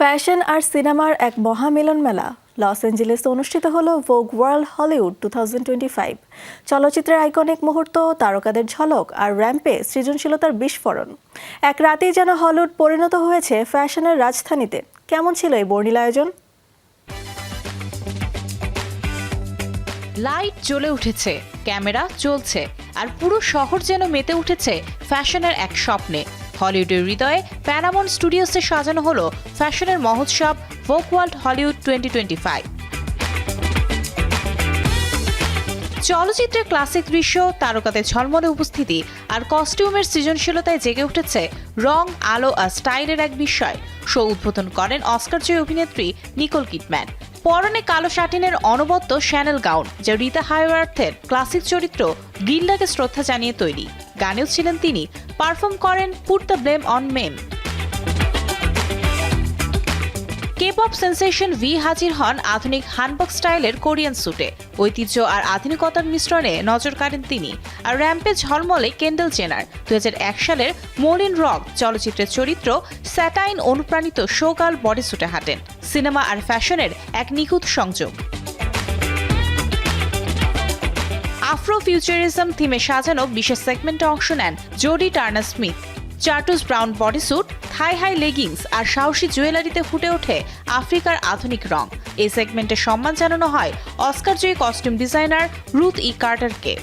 Fashion আর সিনেমার এক মহামিলন মেলা লস অ্যাঞ্জেলেসে অনুষ্ঠিত হলো ভোগ ওয়ার্ল্ড হলিউড টু চলচ্চিত্রের আইকনিক মুহূর্ত, তারকাদের ঝলক আর র্যাম্পে সৃজনশীলতার বিস্ফোরণ। এক রাতেই যেন হলিউড পরিণত হয়েছে ফ্যাশনের রাজধানীতে। কেমন ছিল এই বর্ণিল আয়োজন? লাইট জ্বলে উঠেছে, ক্যামেরা চলছে আর পুরো শহর যেন মেতে উঠেছে ফ্যাশনের এক স্বপ্নে। হলিউডের হৃদয়ে প্যারামন স্টুডিওসে সাজানো হলো ফ্যাশনের মহোৎসব Vogue World Hollywood twenty twenty five. চলচ্চিত্রের ক্লাসিক দৃশ্য, তারকাদের ঝলমলে উপস্থিতি আর কস্টিউমের সৃজনশীলতায় জেগে উঠেছে রং, আলো আর স্টাইলের এক বিষয় শো উদ্বোধন করেন অস্কার জয়ী অভিনেত্রী নিকোল কিটম্যান পরনে কালো শাটিনের অনবদ্য শ্যানেল গাউন যা রিতা হাইওয়ার্থের ক্লাসিক চরিত্র গিল্ডাকে শ্রদ্ধা জানিয়ে তৈরি। গানেও ছিলেন তিনি। পারফর্ম করেন Put the Blame on Mame K pop sensation V হাজির হন আধুনিক হানবক স্টাইলের কোরিয়ান স্যুটে ঐতিহ্য আর আধুনিকতার মিশ্রণে নজর কাড়েন তিনি। আর র্যাম্পে ঝলমলে কেন্ডেল জেনার দু হাজার এক সালের মোলিন রক চলচ্চিত্রের চরিত্র স্যাটাইন অনুপ্রাণিত শোগাল বডি স্যুটে হাঁটেন। সিনেমা আর ফ্যাশনের এক নিখুঁত সংযোগ। আফ্রো ফিউচারিজম থিমে সাজানো বিশেষ সেগমেন্টে অংশ নেন Jodie Turner Smith. Chartreuse brown bodysuit, thigh high leggings আর সাহসী জুয়েলারিতে ফুটে ওঠে আফ্রিকার আধুনিক রং। এই সেগমেন্টে সম্মান জানানো হয় অস্কার জয়ী কস্টিউম ডিজাইনার রুথ ই কার্টারকে।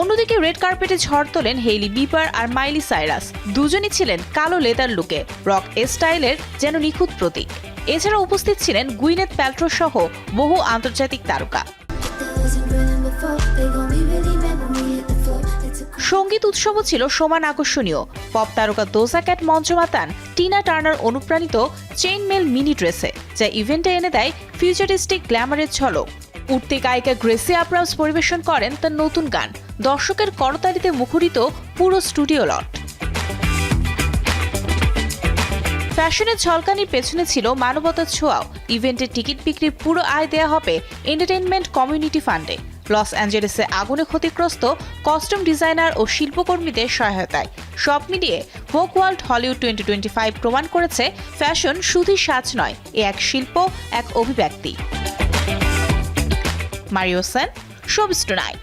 অন্যদিকে রেড কার্পেটে ঝড় তোলেন হেইলি বিপার আর মাইলি সাইরাস। দুজনই ছিলেন কালো লেদার লুকে। রক স্টাইলের যেন নিখুঁত প্রতীক। এছাড়া উপস্থিত ছিলেন গুইনেথ প্যালট্রো সহ বহু আন্তর্জাতিক তারকা। সংগীত উৎসবও ছিল সমান আকর্ষণীয়। পপ তারকা দোসা ক্যাট মঞ্চ মাতান টিনা টার্নার অনুপ্রাণিত চেইন মেল মিনি ড্রেসে, যা ইভেন্টে এনে দেয় ফিউচারিস্টিক গ্ল্যামারের ঝলক। উঠতে গায়িকা গ্রেসি আব্রামস পরিবেশন করেন তার নতুন গান। দর্শকের করতালিতে মুখরিত পুরো স্টুডিও লট। ফ্যাশনের ঝলকানির পেছনে ছিল মানবতার ছোঁয়াও। ইভেন্টের টিকিট বিক্রির পুরো আয় দেয়া হবে এন্টারটেনমেন্ট কমিউনিটি ফান্ডে। লস অ্যাঞ্জেলেসে আগুনে ক্ষতিগ্রস্ত কস্টিউম ডিজাইনার ও শিল্পকর্মীদের সহায়তায়। সব মিলিয়ে Vogue World Hollywood twenty twenty five প্রমাণ করেছে, ফ্যাশন শুধুই সাজ নয়, এ এক শিল্প, এক অভিব্যক্তি। Mario Sen showbiz tonight.